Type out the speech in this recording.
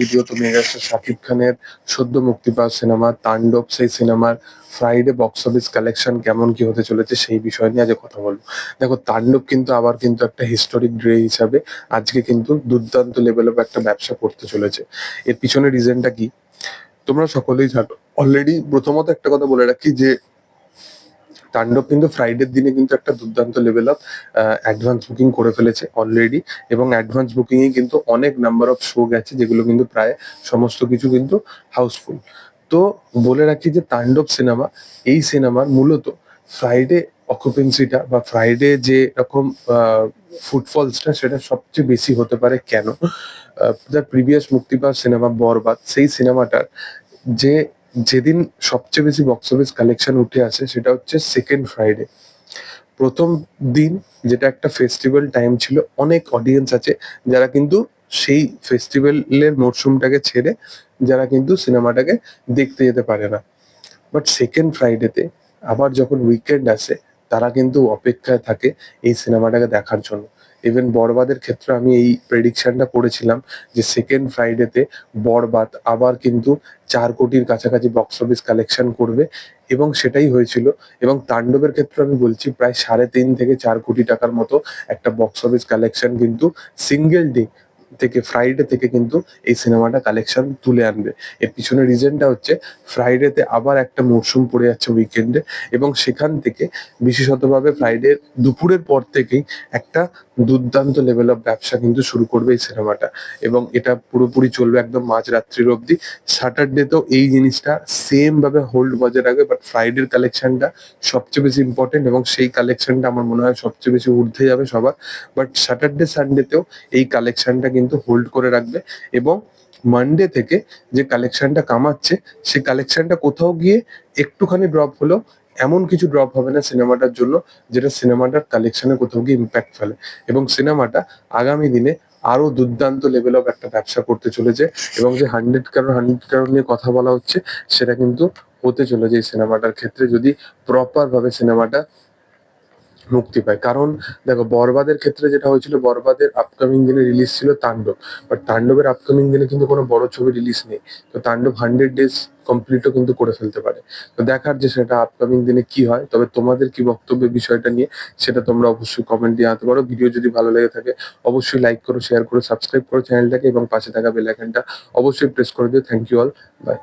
Video তো megastar Shakib খানের সদ্য মুক্তি তাণ্ডব সেই সিনেমার ফ্রাইডে বক্স অফিস কালেকশন কেমন হতে চলেছে সেই বিষয় নিয়ে কথা দেখো, তাণ্ডব কিন্তু আবার কিন্তু একটা হিসাবে আজকে কিন্তু দুর্দান্ত লেভেল অফ একটা ব্যবসা করতে চলেছে। এর পিছনে রিজনটা কি? তোমরা সকলেই জানো। অলরেডি প্রথমত একটা কথা বলে রাখি যে তাণ্ডব কিন্তু ফ্রাইডের দিনে কিন্তু একটা দুর্দান্ত লেভেল অফ অ্যাডভান্স বুকিং করে ফেলেছে অলরেডি এবং অ্যাডভান্স বুকিং এ কিন্তু অনেক নাম্বার অফ শো গেছে যেগুলো কিন্তু প্রায় সমস্ত কিছু কিন্তু হাউসফুল তো বলে রাখি যে তাণ্ডব সিনেমা এই সিনেমার মূলত ফ্রাইডে অকুপেন্সিটা বা ফ্রাইডে যে রকম ফুটফলসটা সেটা সবচেয়ে বেশি হতে পারে কেন? যার প্রিভিয়াস মুক্তি পাওয়া সিনেমা বরবাদ, সেই সিনেমাটার যে যেদিন সবচেয়ে বেশি বক্স অফিস কালেকশন উঠে আসে সেটা হচ্ছে সেকেন্ড ফ্রাইডে প্রথম দিন যেটা একটা ফেস্টিভ্যাল টাইম ছিল, অনেক অডিয়েন্স আছে যারা কিন্তু সেই ফেস্টিভ্যালের মরশুমটাকে ছেড়ে যারা কিন্তু সিনেমাটাকে দেখতে যেতে পারে না। বাট সেকেন্ড ফ্রাইডেতে আবার যখন উইকেন্ড আসে, তারা কিন্তু অপেক্ষায় থাকে এই সিনেমাটাকে দেখার জন্য। ইভেন বরবাদের ক্ষেত্রে আমি এই প্রেডিকশনটা করেছিলাম যে সেকেন্ড ফ্রাইডেতে বরবাদ আবার কিন্তু চার কোটির কাছাকাছি বক্স অফিস কালেকশন করবে এবং সেটাই হয়েছিল। এবং তাণ্ডবের ক্ষেত্রে আমি বলছি প্রায় সাড়ে তিন থেকে চার কোটি টাকার মতো একটা বক্স অফিস কালেকশন কিন্তু সিঙ্গেল ডে থেকে ফ্রাইডে থেকে কিন্তু এই সিনেমাটা কালেকশন তুলে আনবে। এর পিছনে রিজনটা হচ্ছে ফ্রাইডেতে আবার একটা মরশুম পড়ে যাচ্ছে উইকেন্ডে এবং সেখান থেকে বিশেষতভাবে ফ্রাইডে দুপুরের পর থেকেই একটা দুর্দান্ত লেভেল অফ ব্যবসা কিন্তু শুরু করবে এই সিনেমাটা। এবং এটা পুরোপুরি চলবে একদম মাঝ মাঝরাত্রির অবধি। স্যাটারডেতেও এই জিনিসটা সেম ভাবে হোল্ড বজায় রাখবে বাট ফ্রাইডের কালেকশনটা সবচেয়ে বেশি ইম্পর্টেন্ট এবং সেই কালেকশনটা আমার মনে হয় সবচেয়ে বেশি ঊর্ধ্বে যাবে সবার। বাট স্যাটারডে সানডেতেও এই কালেকশনটা কিন্তু হোল্ড করে রাখবে এবং মানডে থেকে যে কালেকশনটা কামাচ্ছে, সেই কালেকশনটা কোথাও গিয়ে একটুখানি ড্রপ হলো এমন কিছু ড্রপ হবে না সিনেমাটার জন্য, যেটা সিনেমাটার কালেকশনে কোথাও গিয়ে ইম্প্যাক্ট ফেলে। এবং সিনেমাটা আগামী দিনে আরও দুর্দান্ত লেভেল অফ একটা ব্যবসা করতে চলেছে এবং যে হান্ড্রেড কারোর হান্ড্রেড কারোর নিয়ে কথা বলা হচ্ছে, সেটা কিন্তু হতে চলেছে এই সিনেমাটার ক্ষেত্রে যদি প্রপার ভাবে সিনেমাটা মুক্তি পায়। কারণ দেখো, বরবাদের ক্ষেত্রে যেটা হয়েছিল, বরবাদের আপকামিং দিনে রিলিজ ছিল তাণ্ডব। বাট তাণ্ডবের আপকামিং দিনে কিন্তু কোনো বড় ছবি রিলিজ নেই। তো তাণ্ডব হান্ড্রেড ডেজ কমপ্লিটও কিন্তু করে ফেলতে পারে। তো দেখার যে সেটা আপকামিং দিনে কি হয়, তবে তোমাদের কি বক্তব্য বিষয়টা নিয়ে, সেটা তোমরা অবশ্যই কমেন্ট দিয়ে আনতে পারো। ভিডিও যদি ভালো লেগে থাকে, অবশ্যই লাইক করো শেয়ার করো সাবস্ক্রাইব করো চ্যানেলটাকে এবং পাশে থাকা বেল আইকনটা অবশ্যই প্রেস করে দিও। Thank you all by